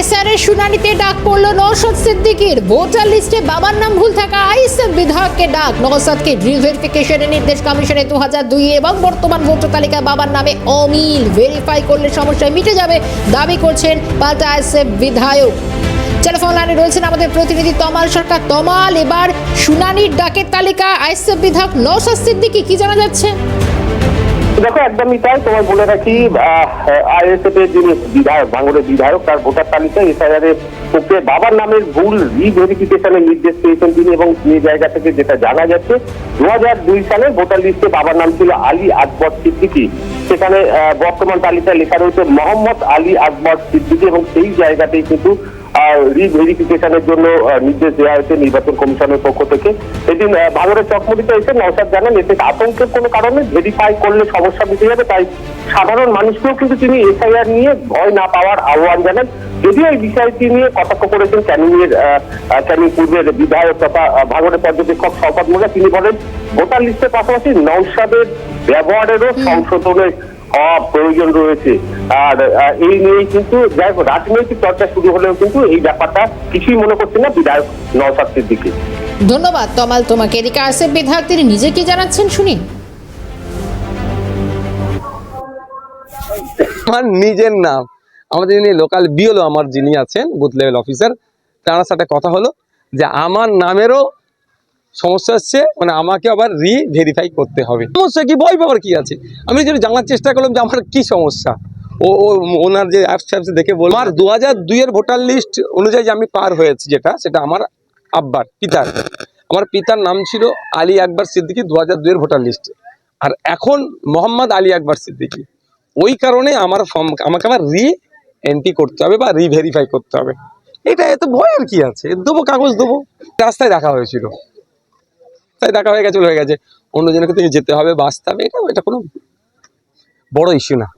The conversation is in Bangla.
এসআরের শুনানিতে ডাক পড়ল নৌশদ সিদ্দিকির। ভোটার লিস্টে বাবার নাম ভুল থাকা আইএসএফ বিধায়ককে ডাক। নৌসাদকে রিভেরিফিকেশনের নির্দেশ কমিশনে দু হাজার দুই এবং বর্তমান ভোটার তালিকায় বাবার নামে অমিল। ভেরিফাই করলে সমস্যা মিটে যাবে, দাবি করছেন পাল্টা আইএসএফ বিধায়ক। টেলিফোন লাইনে রয়েছেন আমাদের প্রতিনিধি তমাল সরকার। তমাল, এবার শুনানির ডাকের তালিকা আইএসএফ বিধায়ক নৌসাদ সিদ্দিকি, কি জানা যাচ্ছে? দেখো, একদমই তাই। তোমার বলে রাখি আইএসএফ এর যিনি বিধায়ক ভাঙড়ের বিধায়ক, তার ভোটার তালিকায় এসআইআর এর পক্ষে বাবার নামের ভুল রিভেরিফিকেশনের নির্দেশ পেয়েছেন তিনি এবং যে জায়গা থেকে যেটা জানা যাচ্ছে দু হাজার দুই সালে ভোটার লিস্টে বাবার নাম ছিল আলী আকবর সিদ্দিকি। সেখানে বর্তমান তালিকায় লেখা রয়েছে মোহাম্মদ আলী আকবর সিদ্দিকী এবং সেই জায়গাতেই কিন্তু রিভেরিফিকেশনের জন্য নির্দেশ দেওয়া হয়েছে নির্বাচন কমিশনের পক্ষ থেকে। এদিন আহ, ভাঙড়ের চকমুড়িতে এসে নৌসাদ জানান এতে আতঙ্কের কোনো কারণে ভেরিফাই করলে সমস্যা মিটে যাবে তাই সাধারণ মানুষকেও কিন্তু তিনি এসআইআর নিয়ে ভয় না পাওয়ার আহ্বান জানান। যদিও এই বিষয়টি নিয়ে কটাক্ষ করেছেন ক্যানিং এর আহ, আহ, ক্যানিং পূর্বের বিধায়ক তথা ভাঙড়ের পর্যবেক্ষক শওকত মোল্লা। তিনি বলেন ভোটার লিস্টের পাশাপাশি নৌসাদের ব্যবহারেরও সংশোধনের প্রয়োজন রয়েছে। আর এই নিয়েই কিন্তু যাই হোক, রাজনৈতিক চর্চা শুরু হলেও কিন্তু এই ব্যাপারটা কিছুই মনে করছে না বিধায়ক নৌসাদ সিদ্দিকী ধন্যবাদ তমাল তোমাকে। এদিকে আইএসএফ বিধায়ক তিনি নিজে কি জানাচ্ছেন শুনি? আমার নিজের নাম। আমাদের যিনি লোকাল বিওলো আমার যিনি আছেন বুথ লেভেল অফিসার তার সাথে কথা হলো যে আমার নামেরও সমস্যা হচ্ছে মানে আমাকে আবার রি ভেরিফাই করতে হবে। সমস্যা কি? ভয় পাবার কি আছে? আমি যদি জানার চেষ্টা করলাম যে আমার কি সমস্যা? ও ওনার যে অ্যাপস ট্যাপস দেখে বল আমার দু হাজার দুইয়ের ভোটার লিস্ট অনুযায়ী আমি পার হয়েছি যেটা, সেটা আমার আব্বার, পিতার। আমার পিতার নাম ছিল আলী আকবর সিদ্দিকী দু হাজার দুইয়ের ভোটার লিস্টে আর এখন মোহাম্মদ আলী আকবর সিদ্দিকী। ওই কারণে আমার ফর্ম আমাকে আবার রি এন্ট্রি করতে হবে বা রিভেরিফাই করতে হবে। এটা এত ভয় আর কি আছে? দেবো, কাগজ দেবো। রাস্তায় দেখা হয়েছিল। তাই দেখা হয়ে গেছে হয়ে গেছে। অন্য জনকে তুমি যেতে হবে, বাঁচতে হবে, এটা এটা কোনো বড় ইস্যু না।